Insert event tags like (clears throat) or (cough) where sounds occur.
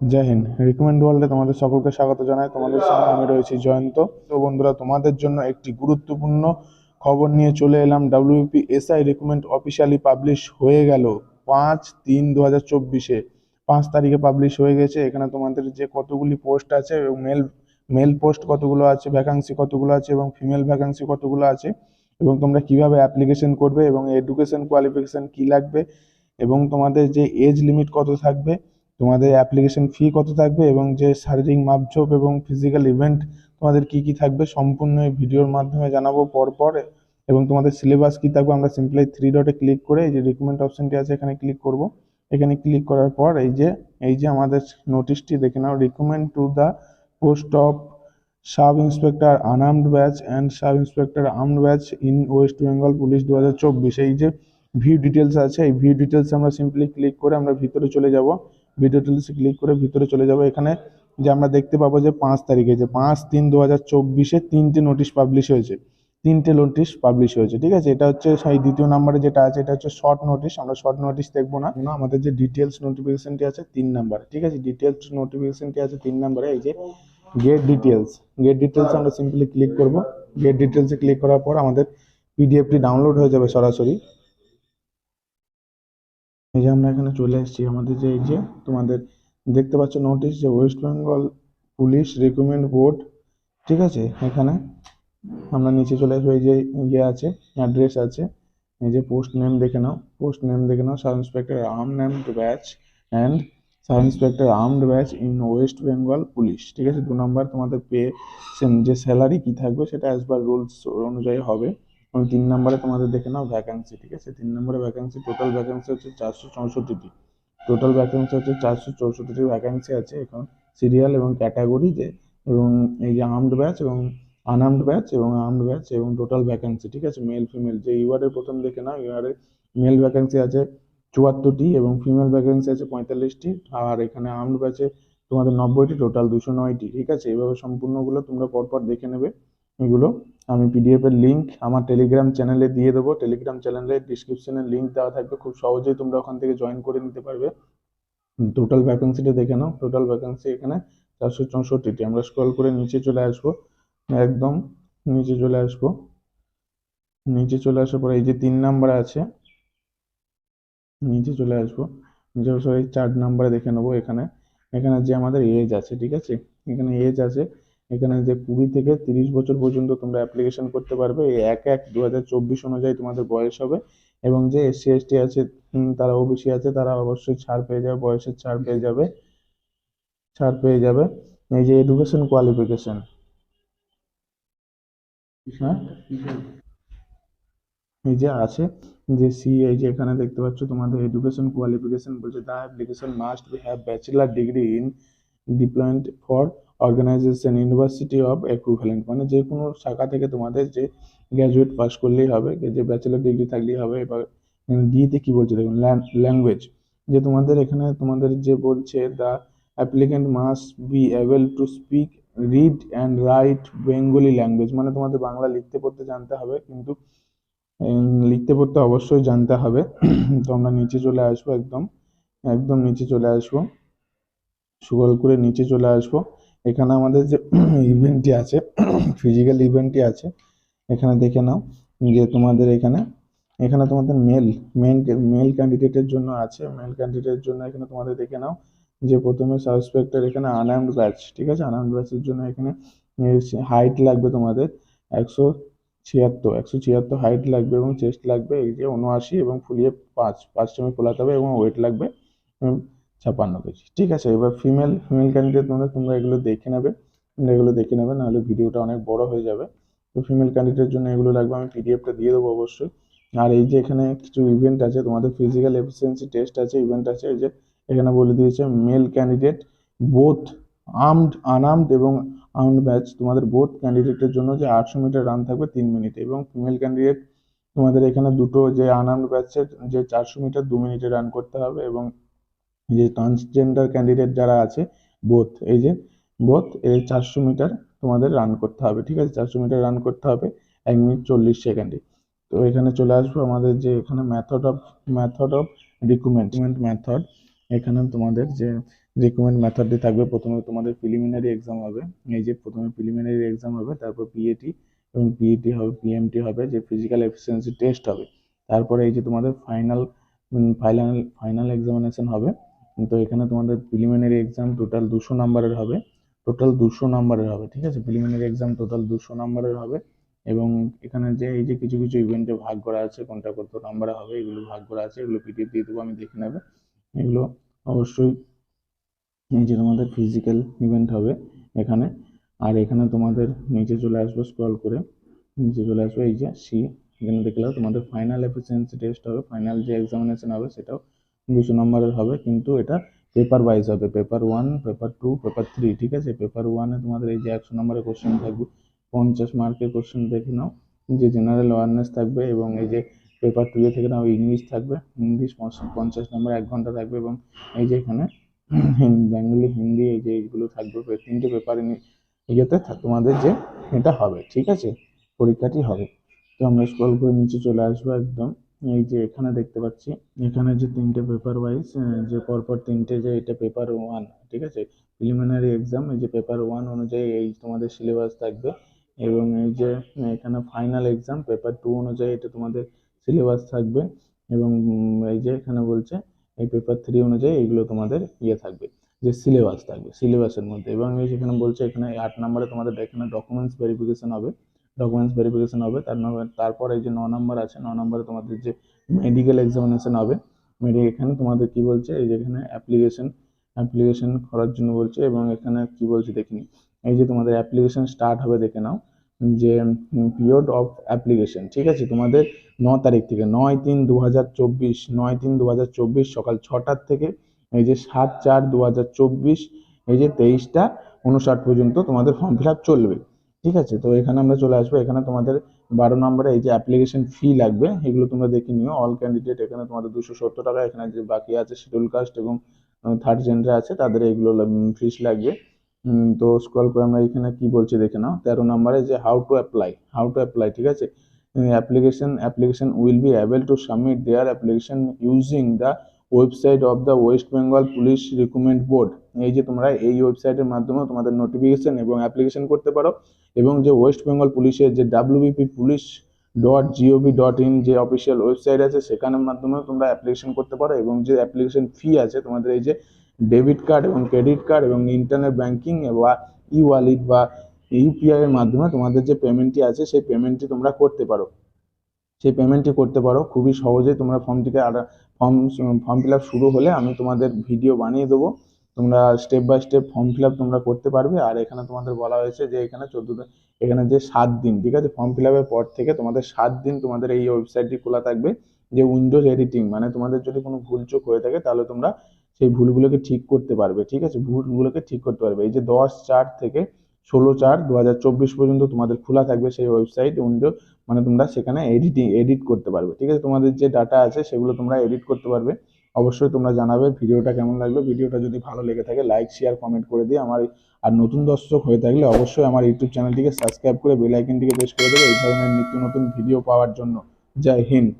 জয় Hind. Recommend ওয়ার্ল্ডে তোমাদের সকলকে স্বাগত জানাই। তোমাদের সঙ্গে আমি রয়েছি জয়ন্ত। তো বন্ধুরা, তোমাদের জন্য একটি গুরুত্বপূর্ণ খবর নিয়ে চলে এলাম। WP SI recommend officially publish হয়ে গেল পাঁচ তিন দু হাজার চব্বিশে। পাঁচ তারিখে পাবলিশ হয়ে গেছে। এখানে তোমাদের যে কতগুলি পোস্ট আছে এবং মেল মেল পোস্ট কতগুলো আছে ভ্যাকান্সি কতগুলো আছে এবং ফিমেল ভ্যাকান্সি কতগুলো আছে এবং তোমরা কীভাবে অ্যাপ্লিকেশন করবে এবং এডুকেশন কোয়ালিফিকেশন কি লাগবে এবং তোমাদের যে এজ লিমিট কত থাকবে তোমাদের অ্যাপ্লিকেশন ফি কত থাকবে এবং যে শারীরিক মাপঝোপ এবং ফিজিক্যাল ইভেন্ট তোমাদের কি কি থাকবে সম্পূর্ণ এই ভিডিওর মাধ্যমে জানাব পরপর। এবং তোমাদের সিলেবাস কি থাকবে আমরা সিম্পলি থ্রি ডটে ক্লিক করে এই যে রিকমেন্ড অপশনটি আছে এখানে ক্লিক করব। এখানে ক্লিক করার পর এই যে এই যে আমাদের নোটিশটি দেখে নাও recommend to the post of sub inspector unarmed batch and sub inspector armed batch in West Bengal police দু হাজার চব্বিশ। এই যে ভিউ ডিটেলস আছে, এই ভিউ ডিটেলস আমরা সিম্পলি ক্লিক করে আমরা ভিতরে চলে যাব। ভিডিও ডিটেলসে ক্লিক করে ভিতরে চলে যাব। এখানে যে আমরা দেখতে পাবো যে পাঁচ তারিখে যে পাঁচ তিন দু হাজার চব্বিশে তিনটে নোটিশ পাবলিশ হয়েছে। তিনটে নোটিশ পাবলিশ হয়েছে, ঠিক আছে? এটা হচ্ছে সেই দ্বিতীয় নাম্বারে যেটা আছে, এটা হচ্ছে শর্ট নোটিশ আমরা শর্ট নোটিশ দেখব না। না, আমাদের যে ডিটেলস নোটিফিকেশনটি আছে তিন নাম্বারে ঠিক আছে? ডিটেলস নোটিফিকেশনটি আছে তিন নাম্বারে এই যে গেট ডিটেলস গেট ডিটেলস আমরা সিম্পলি ক্লিক করব। গেট ডিটেলসে ক্লিক করার পর আমাদের পিডিএফটি ডাউনলোড হয়ে যাবে সরাসরি। এই যে আমরা এখানে চলে এসেছি, আমাদের যে এই যে তোমাদের দেখতে পাচ্ছ নোটিশ যে West Bengal police recruitment board ঠিক আছে? এখানে আমরা নিচে চলে আসব, এই যে ইয়ে আছে অ্যাড্রেস আছে, এই যে পোস্ট নেম দেখে নাও পোস্ট নেম দেখে নাও sub inspector unarmed batch and sub inspector armed batch in West Bengal police ঠিক আছে? দু নম্বর তোমাদের পে যে স্যালারি কি থাকবে সেটা অ্যাজ পার রুলস অনুযায়ী হবে। এবং তিন নম্বরে তোমাদের দেখে নাও ভ্যাকান্সি ঠিক আছে? তিন নম্বরে ভ্যাকান্সি টোটাল ভ্যাকান্সি হচ্ছে চারশো চৌষট্টিটি। টোটাল ভ্যাকান্সি হচ্ছে চারশো চৌষট্টিটি ভ্যাকান্সি আছে এখন সিরিয়াল এবং ক্যাটাগরি যে এবং এই যে আর্মড ব্যাচ এবং আনআর্মড ব্যাচ এবং আর্মড ব্যাচ এবং টোটাল ভ্যাকান্সি ঠিক আছে? মেল ফিমেল যে ইউআরের প্রথম দেখে নাও ইউআরে মেল ভ্যাকান্সি আছে চুয়াত্তরটি এবং ফিমেল ভ্যাকান্সি আছে পঁয়তাল্লিশটি আর এখানে আর্মড ব্যাচে তোমাদের নব্বইটি টোটাল দুশো নয়টি, ঠিক আছে? এইভাবে সম্পূর্ণগুলো তোমরা পরপর দেখে নেবে। এগুলো। আমি পিডিএফ এর লিঙ্ক আমার টেলিগ্রাম চ্যানেলে দিয়ে দেবো। টেলিগ্রাম চ্যানেলের ডিসক্রিপশনে লিঙ্ক দেওয়া থাকবে। খুব সহজেই তোমরা ওখান থেকে জয়েন করে নিতে পারবে। টোটাল ভ্যাকেন্সিটা দেখে নাও। টোটাল ভ্যাকেন্সি এখানে চারশো চৌষট্টিটি। আমরা স্ক্রল করে নিচে চলে আসব। একদম নিচে চলে আসব। নিচে চলে আসার পরে এই যে তিন নাম্বার আছে, নিচে চলে আসব। নিচে সরি চার নাম্বারে দেখে নেব এখানে। এখানে যে আমাদের এজ আছে, ঠিক আছে? এখানে এজ আছে এখানে যে কুড়ি থেকে তিরিশ বছর পর্যন্ত তোমরা অ্যাপ্লিকেশন করতে পারবে এক এক দু অনুযায়ী তোমাদের বয়স হবে। এবং যে এসসি এসটি আছে তারা ওবিসি আছে, তারা অবশ্যই ছাড় পেয়ে যাবে, বয়সের ছাড় পেয়ে যাবে। ছাড় পেয়ে যাবে। এই যে এডুকেশন কোয়ালিফিকেশন হ্যাঁ? এই যে আছে, যে সি এই যে এখানে দেখতে পাচ্ছ তোমাদের এডুকেশন কোয়ালিফিকেশন বলছে the application must be have bachelor degree in deployment for organization university of equivalent মানে যে কোনো শাখা থেকে তোমাদের যে গ্র্যাজুয়েট পাস করলেই হবে, যে ব্যাচেলার ডিগ্রি থাকলেই হবে, এবার ডিতে কি বলছে দেখুন ল্যাঙ্গুয়েজ যে তোমাদের এখানে তোমাদের যে বলছে the applicant must be able to speak read and write Bengali language মানে তোমাদের বাংলা লিখতে, পড়তে জানতে হবে, কিন্তু লিখতে, পড়তে অবশ্যই জানতে হবে। (clears throat) তো আমরা নিচে চলে আসব একদম একদম নিচে চলে আসব। সুগল করে নিচে চলে আসব। এখানে আমাদের যে (clears throat) ইভেন্টটি আছে (clears throat) ফিজিক্যাল ইভেন্টটি আছে, এখানে দেখে নাও যে তোমাদের এখানে এখানে তোমাদের মেল মেল মেল ক্যান্ডিডেটের জন্য আছে। মেল ক্যান্ডিডেটের জন্য এখানে তোমাদের দেখে নাও যে প্রথমে সাসপেক্টের এখানে আনআর্মড ব্যাচ ঠিক আছে? আনআর্মড ব্যাচের জন্য এখানে হাইট লাগবে তোমাদের একশো ছিয়াত্তর একশো ছিয়াত্তর হাইট লাগবে এবং চেস্ট লাগবে এই যে উনআশি এবং ফুলিয়ে পাঁচ পাঁচ টাইমে ফোলাতে হবে এবং ওয়েট লাগবে। ছাপান্ন কেজি ঠিক আছে, এবার ফিমেল ফিমেল ক্যান্ডিডেট তোমরা তোমরা এগুলো দেখে নেবে। তোমরা এগুলো দেখে নেবে, নাহলে ভিডিওটা অনেক বড় হয়ে যাবে। তো ফিমেল ক্যান্ডিডেটের জন্য এগুলো লাগবে, আমি পিডিএফটা দিয়ে দেবো অবশ্যই। আর এই যে এখানে কিছু ইভেন্ট আছে, তোমাদের ফিজিক্যাল এফিসিয়েন্সি টেস্ট আছে ইভেন্ট আছে, এই যে এখানে বলে দিয়েছে male candidate both armed unarmed এবং আর্মড ব্যাচ তোমাদের বোথ ক্যান্ডিডেটের জন্য যে আটশো মিটার রান থাকবে তিন মিনিটে এবং ফিমেল ক্যান্ডিডেট তোমাদের এখানে দুটো যে আনআর্মড ব্যাচের যে চারশো মিটার দু মিনিটে রান করতে হবে এবং যে ট্রান্সজেন্ডার ক্যান্ডিডেট যারা আছে বোথ এই যে বোথ এই চারশো মিটার তোমাদের রান করতে হবে, ঠিক আছে? চারশো মিটার রান করতে হবে, এক মিনিট চল্লিশ সেকেন্ডে তো এখানে চলে আসব আমাদের যে এখানে method of method of recruitment method এখানে তোমাদের যে রিক্রুটমেন্ট মেথডটি থাকবে, প্রথমে তোমাদের প্রিলিমিনারি এক্সাম হবে, এই যে প্রথমে প্রিলিমিনারি এক্সাম হবে, তারপর পিএটি এবং পিইটি হবে পিএমটি হবে, যে ফিজিক্যাল এফিসিয়েন্সি টেস্ট হবে। তারপরে এই যে তোমাদের ফাইনাল ফাইনাল ফাইনাল এক্সামিনেশন হবে। তো এখানে তোমাদের প্রিলিমিনারি এক্সাম টোটাল দুশো নাম্বারের হবে। টোটাল দুশো নাম্বারের হবে, ঠিক আছে? প্রিলিমিনারি এক্সাম টোটাল দুশো নাম্বারের হবে এবং এখানে যে, এই যে কিছু কিছু ইভেন্টে ভাগ করা আছে, কোনটা কত নাম্বারে হবে, এগুলো ভাগ করা আছে, এগুলো পিডিএফ দিয়ে দেবো, আমি দেখে নেবে। এগুলো অবশ্যই যে তোমাদের ফিজিক্যাল ইভেন্ট হবে এখানে। আর এখানে তোমাদের নিচে চলে আসবে স্ক্রল করে নিচে চলে আসবে, এই যে সি এখানে দেখলে তোমাদের ফাইনাল এফিসিয়েন্সি টেস্ট হবে ফাইনাল যে এক্সামিনেশন হবে, সেটাও দুশো নম্বরের হবে, কিন্তু এটা পেপার ওয়াইজ হবে। Paper one paper two paper three ঠিক আছে? পেপার ওয়ানে তোমাদের এই যে একশো নম্বরের কোশ্চেন থাকবে, পঞ্চাশ মার্কের কোশ্চেন দেখে নাও। যে জেনারেল অ্যাওয়ারনেস থাকবে এবং এই যে পেপার টু এ থেকে নাও ইংলিশ থাকবে। ইংলিশ পঞ্চাশ নম্বর এক ঘণ্টা থাকবে এবং এই যে এখানে বেঙ্গলি হিন্দি এই যে এইগুলো থাকবে। তিনটে পেপার ইয়েতে তোমাদের যে এটা হবে, ঠিক আছে? পরীক্ষাটি হবে। তো আমরা স্ক্রল করে নিচে চলে আসব একদম। এই যে এখানে দেখতে পাচ্ছি, এখানে যে তিনটে পেপার ওয়াইজ যে পরপর তিনটে যে এটা পেপার ওয়ান ঠিক আছে? প্রিলিমিনারি এক্সাম এই যে পেপার ওয়ান অনুযায়ী এই তোমাদের সিলেবাস থাকবে এবং এই যে এখানে ফাইনাল এক্সাম পেপার টু অনুযায়ী এটা তোমাদের সিলেবাস থাকবে এবং এই যে এখানে বলছে, এই পেপার থ্রি অনুযায়ী এইগুলো তোমাদের ইয়ে থাকবে, যে সিলেবাস থাকবে সিলেবাসের মধ্যে এবং এই যেখানে বলছে, এখানে আট নম্বরে তোমাদের এখানে ডকুমেন্টস ভেরিফিকেশন হবে। ডকুমেন্টস ভেরিফিকেশন হবে, তার তারপর এই যে ন নম্বর আছে, ন নম্বরে তোমাদের যে মেডিকেল এক্সামিনেশন হবে মেডি এখানে তোমাদের কি বলছে, এই যে এখানে অ্যাপ্লিকেশন অ্যাপ্লিকেশন করার জন্য বলছে এবং এখানে কি বলছে দেখিনি এই যে তোমাদের অ্যাপ্লিকেশন স্টার্ট হবে, দেখে নাও, যে পিরিয়ড অফ অ্যাপ্লিকেশন ঠিক আছে? তোমাদের ন তারিখ থেকে, নয় তিন দু হাজার চব্বিশ, নয় তিন দু হাজার চব্বিশ সকাল ছটার থেকে, এই যে সাত চার দু হাজার চব্বিশ, এই যে তেইশটা উনষাট পর্যন্ত তোমাদের ফর্ম ফিল আপ চলবে। ঠিক আছে? তো এখানে আমরা চলে আসব। এখানে তোমাদের বারো নম্বরে এই যে অ্যাপ্লিকেশন ফি লাগবে, এগুলো তোমরা দেখে নিও। অল ক্যান্ডিডেট এখানে তোমাদের দুশো সত্তর টাকা, এখানে যে বাকি আছে শিডিউল কাস্ট এবং থার্ড জেন্ডার আছে, তাদের এগুলো ফিস লাগবে। তো স্ক্রল করে আমরা এখানে কি বলছি দেখে নাও। তেরো নম্বরে যে how to apply how to apply ঠিক আছে? Application application will be able to submit their application using the website of the West Bengal police recruitment board এই যে তোমরা এই ওয়েবসাইটের মাধ্যমে তোমাদের নোটিফিকেশন এবং অ্যাপ্লিকেশন করতে পারো। এবং যে ওয়েস্ট বেঙ্গল পুলিশের যে WBP police dot gov dot in যে অফিসিয়াল ওয়েবসাইট আছে, সেখানের মাধ্যমে তোমরা অ্যাপ্লিকেশন করতে পারো এবং যে অ্যাপ্লিকেশন ফি আছে, তোমাদের এই যে ডেবিট কার্ড এবং ক্রেডিট কার্ড এবং ইন্টারনেট ব্যাংকিং বা ই ওয়ালেট বা ইউপিআই এর মাধ্যমে তোমাদের যে পেমেন্টটি আছে, সেই পেমেন্টটি তোমরা করতে পারো। সেই পেমেন্টটি করতে পারো। খুবই সহজেই তোমরা ফর্মটিকে আর ফর্ম ফর্ম ফিল শুরু হলে আমি তোমাদের ভিডিও বানিয়ে দেবো। তোমরা step by step form fill তোমরা করতে পারবে। আর এখানে তোমাদের বলা হয়েছে যে এখানে চোদ্দ এখানে যে সাত দিন, ঠিক আছে? ফর্ম ফিল পর থেকে তোমাদের সাত দিন তোমাদের এই ওয়েবসাইটটি খোলা থাকবে, যে উইন্ডোজ এডিটিং মানে তোমাদের যদি কোনো ভুল চোখ হয়ে থাকে তাহলে তোমরা সেই ভুলগুলোকে ঠিক করতে পারবে, ঠিক আছে? ভুলগুলোকে ঠিক করতে পারবে। এই যে দশ চার থেকে ষোলো চার দু পর্যন্ত তোমাদের খোলা থাকবে সেই ওয়েবসাইট উইন্ডো মানে তোমরা সেখানে এডিটিং এডিট করতে পারবে। ঠিক আছে? তোমাদের যে ডাটা আছে, সেগুলো তোমরা এডিট করতে পারবে। অবশ্যই তোমরা জানাবে ভিডিওটা কেমন লাগল। ভিডিওটা যদি ভালো লেগে থাকে লাইক শেয়ার কমেন্ট করে দিয়ে আমার আর নতুন দর্শক হয়ে থাকলে অবশ্যই আমার ইউটিউব চ্যানেলটিকে সাবস্ক্রাইব করে বেল আইকনটিকে প্রেস করে দেবে। এই ধরনের নিত্য নতুন ভিডিও পাওয়ার জন্য। জয় হিন্দ।